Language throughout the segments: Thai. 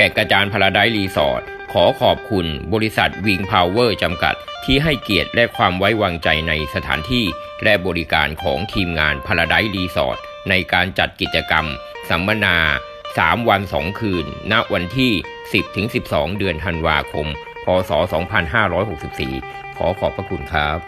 แก่กระจานพาราไดรีสอร์ทขอขอบคุณบริษัทวิงพาวเวอร์จำกัด ที่ให้เกียรติและความไว้วางใจในสถานที่ และบริการของทีมงานพาราไดรีสอร์ทในการจัดกิจกรรม สัมมนา 3 วัน 2 คืน ณวันที่ 10-12 เดือนธันวาคม พศ 2564 ขอขอบพระคุณครับ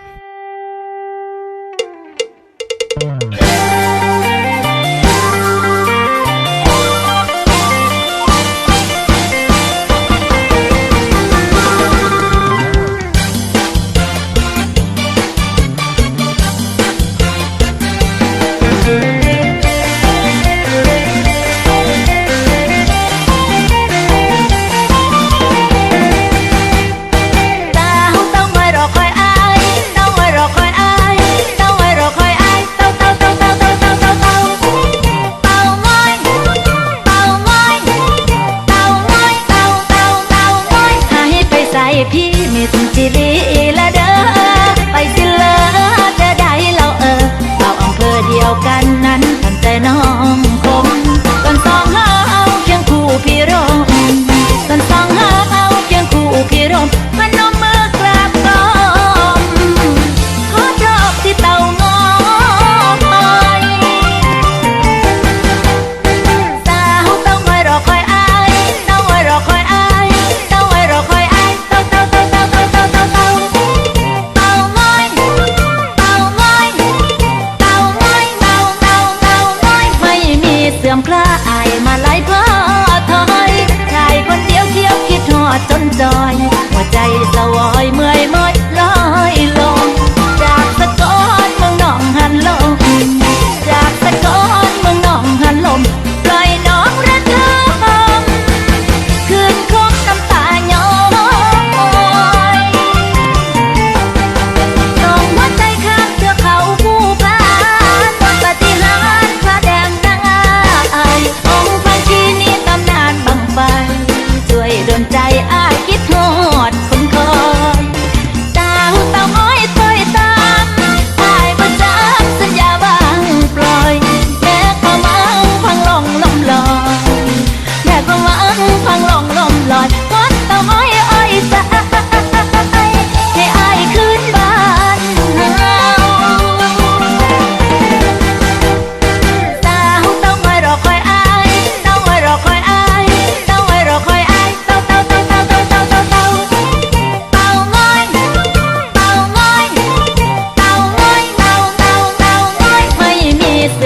Tiri ดนใจ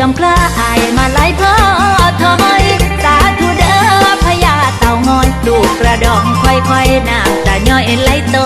มกล้ายมาไล่พ่อถอยสาธุเด้อพญาเต่างอยลูกกระดองค่อยๆน้ำตาย่อยไหลโต